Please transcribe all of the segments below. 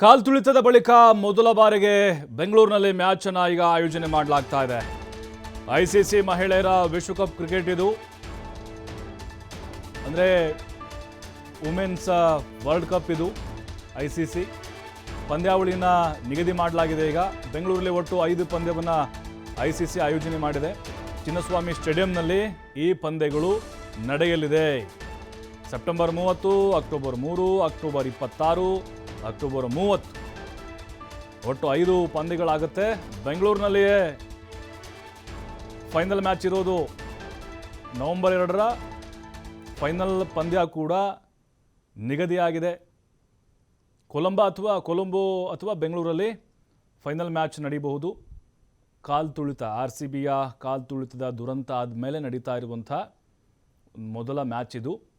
ಕಾಲ್ ತುಳಿತದ ಬಳಿಕ ಮೊದಲ ಬಾರಿಗೆ ಬೆಂಗಳೂರಿನಲ್ಲಿ ಮ್ಯಾಚ್ ಅನ್ನ ಈಗ ಆಯೋಜನೆ ಮಾಡಲಾಗ್ತಾ ಇದೆ. ಐಸಿಸಿ ಮಹಿಳೆಯರ ವಿಶ್ವಕಪ್ ಕ್ರಿಕೆಟ್ ಇದು. ಅಂದ್ರೆ ವುಮೆನ್ಸ್ ವರ್ಲ್ಡ್ ಕಪ್ ಇದು ಐ ಸಿ ನಿಗದಿ ಮಾಡಲಾಗಿದೆ ಈಗ. ಬೆಂಗಳೂರಲ್ಲಿ ಒಟ್ಟು ಐದು ಪಂದ್ಯವನ್ನು ಐ ಸಿ ಸಿ ಆಯೋಜನೆ ಮಾಡಿದೆ. ಚಿನ್ನಸ್ವಾಮಿ ಸ್ಟೇಡಿಯಂನಲ್ಲಿ ಈ ಪಂದ್ಯಗಳು ನಡೆಯಲಿದೆ. ಸೆಪ್ಟೆಂಬರ್ ಮೂವತ್ತು, ಅಕ್ಟೋಬರ್ ಮೂರು, ಅಕ್ಟೋಬರ್ ಇಪ್ಪತ್ತಾರು ಅಕ್ಟೋಬರ್ ಮೂವತ್ತು. ಒಟ್ಟು ಐದು ಪಂದ್ಯಗಳಾಗುತ್ತೆ. ಬೆಂಗಳೂರಿನಲ್ಲಿಯೇ ಫೈನಲ್ ಮ್ಯಾಚ್ ಇರೋದು ನವೆಂಬರ್ ಎರಡರ. ಫೈನಲ್ ಪಂದ್ಯ ಕೂಡ ನಿಗದಿಯಾಗಿದೆ. ಕೊಲಂಬ ಅಥವಾ ಕೊಲಂಬೋ ಅಥವಾ ಬೆಂಗಳೂರಲ್ಲಿ ಫೈನಲ್ ಮ್ಯಾಚ್ ನಡೀಬಹುದು. ಕಾಲ್ ತುಳಿತ, ಆರ್ ಸಿ ಬಿಯ ಕಾಲ್ ತುಳಿತದ ದುರಂತ ಆದಮೇಲೆ ನಡೀತಾ ಇರುವಂಥ ಮೊದಲ ಮ್ಯಾಚ್ ಇದು.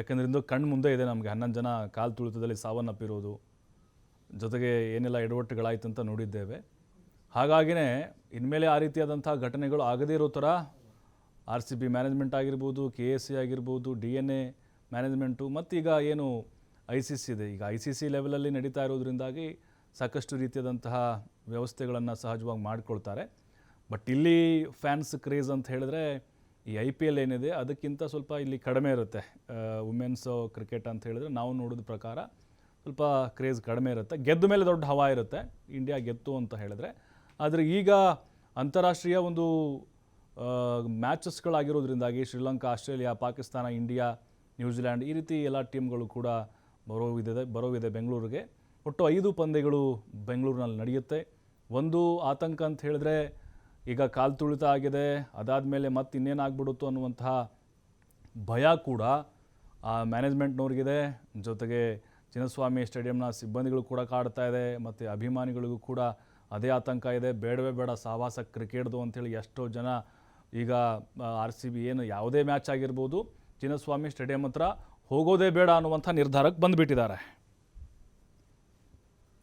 ಯಾಕೆಂದ್ರೆ ಇಂದು ಕಣ್ಣು ಮುಂದೆ ಇದೆ ನಮಗೆ. ಹನ್ನೊಂದು ಜನ ಕಾಲು ತುಳಿತದಲ್ಲಿ ಸಾವನ್ನಪ್ಪಿರೋದು. ಜೊತೆಗೆ ಏನೆಲ್ಲ ಎಡವಟ್ಟುಗಳಾಯ್ತು ಅಂತ ನೋಡಿದ್ದೇವೆ. ಹಾಗಾಗಿನೇ ಇನ್ಮೇಲೆ ಆ ರೀತಿಯಾದಂಥ ಘಟನೆಗಳು ಆಗದೇ ಇರೋ ಥರ ಆರ್ ಸಿ ಬಿ ಮ್ಯಾನೇಜ್ಮೆಂಟ್ ಆಗಿರ್ಬೋದು, ಕೆ ಎಸ್ ಸಿ ಆಗಿರ್ಬೋದು, ಡಿ ಎನ್ ಎ ಮ್ಯಾನೇಜ್ಮೆಂಟು, ಮತ್ತೀಗ ಏನು ಐ ಸಿ ಸಿ ಇದೆ. ಈಗ ಐ ಸಿ ಸಿ ಲೆವೆಲಲ್ಲಿ ನಡೀತಾ ಇರೋದ್ರಿಂದಾಗಿ ಸಾಕಷ್ಟು ರೀತಿಯಾದಂತಹ ವ್ಯವಸ್ಥೆಗಳನ್ನು ಸಹಜವಾಗಿ ಮಾಡಿಕೊಳ್ತಾರೆ. ಬಟ್ ಇಲ್ಲಿ ಫ್ಯಾನ್ಸ್ ಕ್ರೇಜ್ ಅಂತ ಹೇಳಿದ್ರೆ ಈ ಐ ಪಿ ಎಲ್ ಏನಿದೆ, ಅದಕ್ಕಿಂತ ಸ್ವಲ್ಪ ಇಲ್ಲಿ ಕಡಿಮೆ ಇರುತ್ತೆ. ವುಮೆನ್ಸ್ ಕ್ರಿಕೆಟ್ ಅಂತ ಹೇಳಿದ್ರೆ ನಾವು ನೋಡಿದ ಪ್ರಕಾರ ಸ್ವಲ್ಪ ಕ್ರೇಜ್ ಕಡಿಮೆ ಇರುತ್ತೆ. ಗೆದ್ದ ಮೇಲೆ ದೊಡ್ಡ ಹವಾ ಇರುತ್ತೆ. ಇಂಡಿಯಾ ಗೆತ್ತು ಅಂತ ಹೇಳಿದ್ರೆ. ಆದರೆ ಈಗ ಅಂತಾರಾಷ್ಟ್ರೀಯ ಒಂದು ಮ್ಯಾಚಸ್ಗಳಾಗಿರೋದ್ರಿಂದಾಗಿ Sri Lanka, Australia, Pakistan India New Zealand ಈ ರೀತಿ ಎಲ್ಲ ಟೀಮ್ಗಳು ಕೂಡ ಬರೋವಿದೆ ಬರೋವಿದೆ ಬೆಂಗಳೂರಿಗೆ. ಒಟ್ಟು ಐದು ಪಂದ್ಯಗಳು ಬೆಂಗಳೂರಿನಲ್ಲಿ ನಡೆಯುತ್ತೆ. ಒಂದು ಆತಂಕ ಅಂತ ಹೇಳಿದ್ರೆ ಈಗ ಕಾಲು ತುಳಿತ ಆಗಿದೆ. ಅದಾದ ಮೇಲೆ ಮತ್ತೆ ಇನ್ನೇನಾಗ್ಬಿಡುತ್ತೋ ಅನ್ನುವಂತಹ ಭಯ ಕೂಡ ಆ ಮ್ಯಾನೇಜ್ಮೆಂಟ್ನವ್ರಿಗಿದೆ. ಜೊತೆಗೆ ಚಿನ್ನಸ್ವಾಮಿ ಸ್ಟೇಡಿಯಂನ ಸಿಬ್ಬಂದಿಗಳು ಕೂಡ ಕಾಡ್ತಾ ಇದೆ. ಮತ್ತು ಅಭಿಮಾನಿಗಳಿಗೂ ಕೂಡ ಅದೇ ಆತಂಕ ಇದೆ. ಬೇಡವೇ ಬೇಡ ಸಹವಾಸ ಕ್ರಿಕೆಟ್ದು ಅಂಥೇಳಿ ಎಷ್ಟೋ ಜನ ಈಗ ಆರ್ ಸಿ ಬಿ ಏನು ಯಾವುದೇ ಮ್ಯಾಚ್ ಆಗಿರ್ಬೋದು, ಚಿನ್ನಸ್ವಾಮಿ ಸ್ಟೇಡಿಯಂ ಹತ್ರ ಹೋಗೋದೇ ಬೇಡ ಅನ್ನುವಂಥ ನಿರ್ಧಾರಕ್ಕೆ ಬಂದುಬಿಟ್ಟಿದ್ದಾರೆ.